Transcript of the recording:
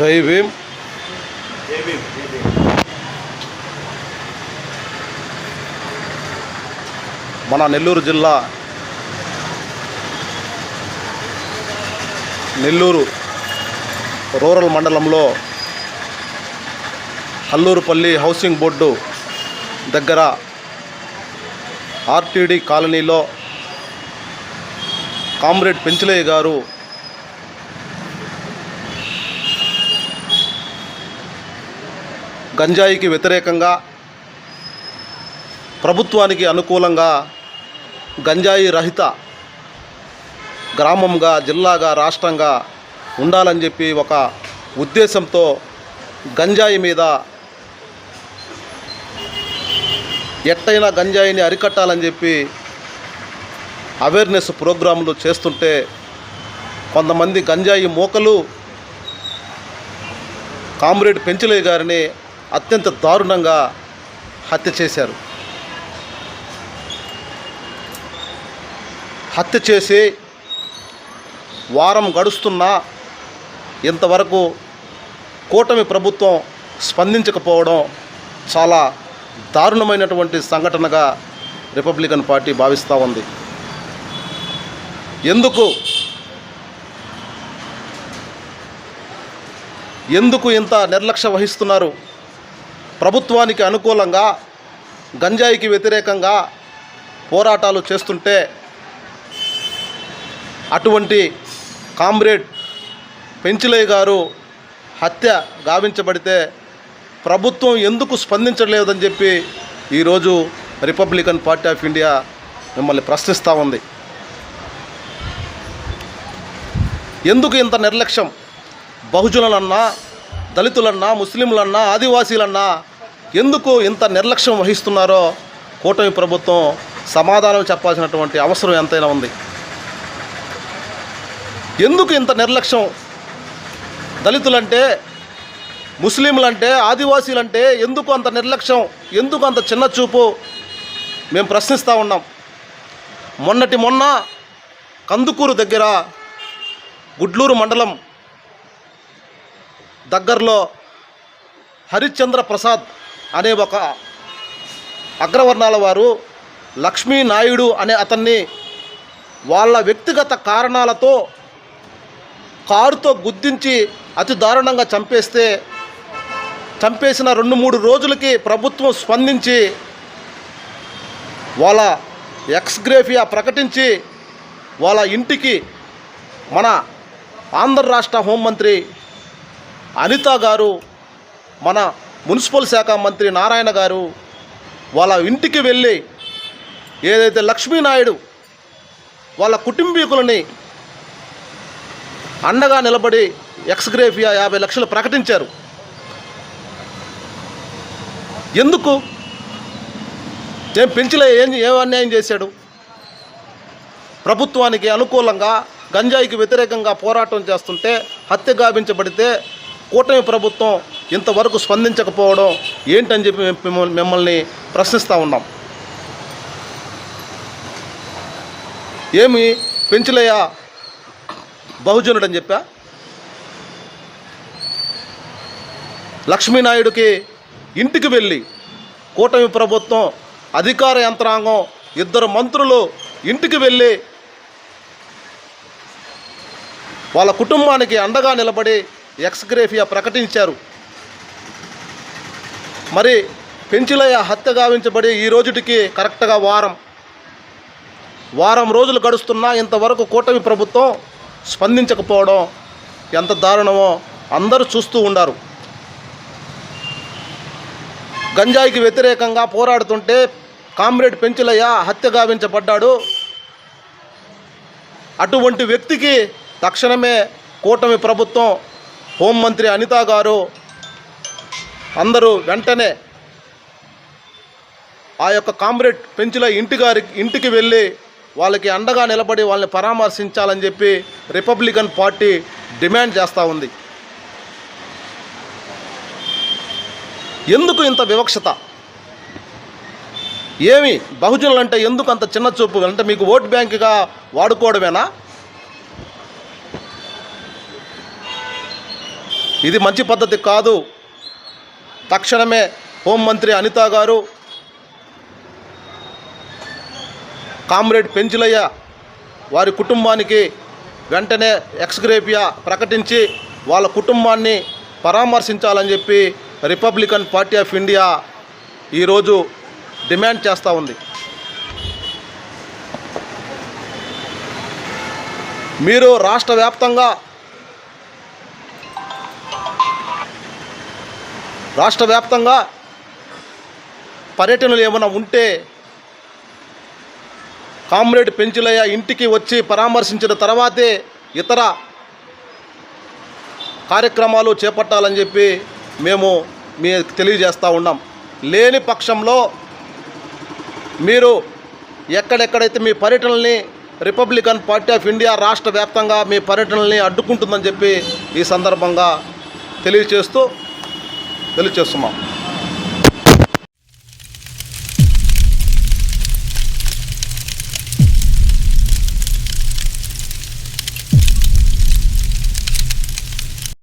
జై భీమ్. మన నెల్లూరు జిల్లా నెల్లూరు రూరల్ మండలంలో హల్లూరుపల్లి హౌసింగ్ బోర్డు దగ్గర ఆర్టీడీ కాలనీలో కామ్రేడ్ పెంచలయ్య గారు గంజాయికి వ్యతిరేకంగా ప్రభుత్వానికి అనుకూలంగా గంజాయి రహిత గ్రామంగా జిల్లాగా రాష్ట్రంగా ఉండాలని చెప్పి ఒక ఉద్దేశంతో గంజాయి మీద ఎట్టయినా గంజాయిని అరికట్టాలని చెప్పి అవేర్నెస్ ప్రోగ్రాంలు చేస్తుంటే కొంతమంది గంజాయి మోకలు కామ్రేడ్ పెంచలే గారిని అత్యంత దారుణంగా హత్య చేశారు. హత్య చేసి వారం గడుస్తున్నా ఇంతవరకు కూటమి ప్రభుత్వం స్పందించకపోవడం చాలా దారుణమైనటువంటి సంఘటనగా రిపబ్లికన్ పార్టీ భావిస్తూ ఉంది. ఎందుకు? ఎందుకు ఇంత నిర్లక్ష్య వహిస్తున్నారు? ప్రభుత్వానికి అనుకూలంగా గంజాయికి వ్యతిరేకంగా పోరాటాలు చేస్తుంటే అటువంటి కామ్రేడ్ పెంచిలయ్య గారు హత్య గావించబడితే ప్రభుత్వం ఎందుకు స్పందించలేదని చెప్పి ఈరోజు రిపబ్లికన్ పార్టీ ఆఫ్ ఇండియా మిమ్మల్ని ప్రశ్నిస్తూ ఉంది. ఎందుకు ఇంత నిర్లక్ష్యం? బహుజనులన్నా దళితులన్నా ముస్లింలన్నా ఆదివాసీలన్నా ఎందుకు ఇంత నిర్లక్ష్యం వహిస్తున్నారో కూటమి ప్రభుత్వం సమాధానం చెప్పాల్సినటువంటి అవసరం ఎంతైనా ఉంది. ఎందుకు ఇంత నిర్లక్ష్యం? దళితులంటే ముస్లింలంటే ఆదివాసీలంటే ఎందుకు అంత నిర్లక్ష్యం? ఎందుకు అంత చిన్న చూపు? మేము ప్రశ్నిస్తూ ఉన్నాం. మొన్నటి మొన్న కందుకూరు దగ్గర గుడ్లూరు మండలం దగ్గరలో హరిశ్చంద్ర ప్రసాద్ అనే ఒక అగ్రవర్ణాల వారు లక్ష్మీ నాయుడు అనే అతన్ని వాళ్ళ వ్యక్తిగత కారణాలతో కారుతో గుద్దించి అతి దారుణంగా చంపేస్తే చంపేసిన రెండు మూడు రోజులకి ప్రభుత్వం స్పందించి వాళ్ళ ఎక్స్గ్రేఫియా ప్రకటించి వాళ్ళ ఇంటికి మన ఆంధ్ర రాష్ట్ర హోంమంత్రి అనిత గారు మన మున్సిపల్ శాఖ మంత్రి నారాయణ గారు వాళ్ళ ఇంటికి వెళ్ళి ఏదైతే లక్ష్మీనాయుడు వాళ్ళ కుటుంబీకులని అండగా నిలబడి ఎక్స్గ్రేఫియా యాభై లక్షలు ప్రకటించారు. ఎందుకు? ఏం పెంచలే ఏం ఏం అన్యాయం చేశాడు? ప్రభుత్వానికి అనుకూలంగా గంజాయికి వ్యతిరేకంగా పోరాటం చేస్తుంటే హత్య గావించబడితే కూటమి ప్రభుత్వం ఇంతవరకు స్పందించకపోవడం ఏంటని చెప్పి మిమ్మల్ని ప్రశ్నిస్తూ ఉన్నాం. ఏమి పెంచలయ్య బహుజనుడు అని చెప్పా? లక్ష్మీనాయుడికి ఇంటికి వెళ్ళి కూటమి ప్రభుత్వం అధికార యంత్రాంగం ఇద్దరు మంత్రులు ఇంటికి వెళ్ళి వాళ్ళ కుటుంబానికి అండగా నిలబడి ఎక్స్గ్రేఫియా ప్రకటించారు. మరి పెంచిలయ్య హత్య గావించబడి ఈ రోజుటికి కరెక్ట్గా వారం వారం రోజులు గడుస్తున్నా ఇంతవరకు కూటమి ప్రభుత్వం స్పందించకపోవడం ఎంత దారుణమో అందరూ చూస్తూ ఉండారు. గంజాయికి వ్యతిరేకంగా పోరాడుతుంటే కామ్రేడ్ పెంచులయ్య హత్య గావించబడ్డాడు. అటువంటి వ్యక్తికి తక్షణమే కూటమి ప్రభుత్వం హోంమంత్రి అనితా గారు అందరూ వెంటనే ఆ యొక్క కామ్రేడ్ పెంచుల ఇంటి గారి ఇంటికి వెళ్ళి వాళ్ళకి అండగా నిలబడి వాళ్ళని పరామర్శించాలని చెప్పి రిపబ్లికన్ పార్టీ డిమాండ్ చేస్తూ ఉంది. ఎందుకు ఇంత వివక్షత? ఏమి? బహుజనులు అంటే ఎందుకు అంత చిన్న చూపు? అంటే మీకు ఓట్ బ్యాంకుగా వాడుకోవడమేనా? ఇది మంచి పద్ధతి కాదు. తక్షణమే హోంమంత్రి అనిత గారు కామ్రేడ్ పెంచులయ్య వారి కుటుంబానికి వెంటనే ఎక్స్గ్రేపియా ప్రకటించి వాళ్ళ కుటుంబాన్ని పరామర్శించాలని చెప్పి రిపబ్లికన్ పార్టీ ఆఫ్ ఇండియా ఈరోజు డిమాండ్ చేస్తూ ఉంది. మీరు రాష్ట్ర వ్యాప్తంగా రాష్ట్ర వ్యాప్తంగా పర్యటనలు ఏమైనా ఉంటే కామ్రేడ్ పెంచులయ్య ఇంటికి వచ్చి పరామర్శించిన తర్వాతే ఇతర కార్యక్రమాలు చేపట్టాలని చెప్పి మేము మీ తెలియజేస్తూ ఉన్నాం. లేని పక్షంలో మీరు ఎక్కడెక్కడైతే మీ పర్యటనల్ని రిపబ్లికన్ పార్టీ ఆఫ్ ఇండియా రాష్ట్ర వ్యాప్తంగా మీ పర్యటనల్ని అడ్డుకుంటుందని చెప్పి ఈ సందర్భంగా తెలియజేస్తూ తెలియజేస్తున్నాం.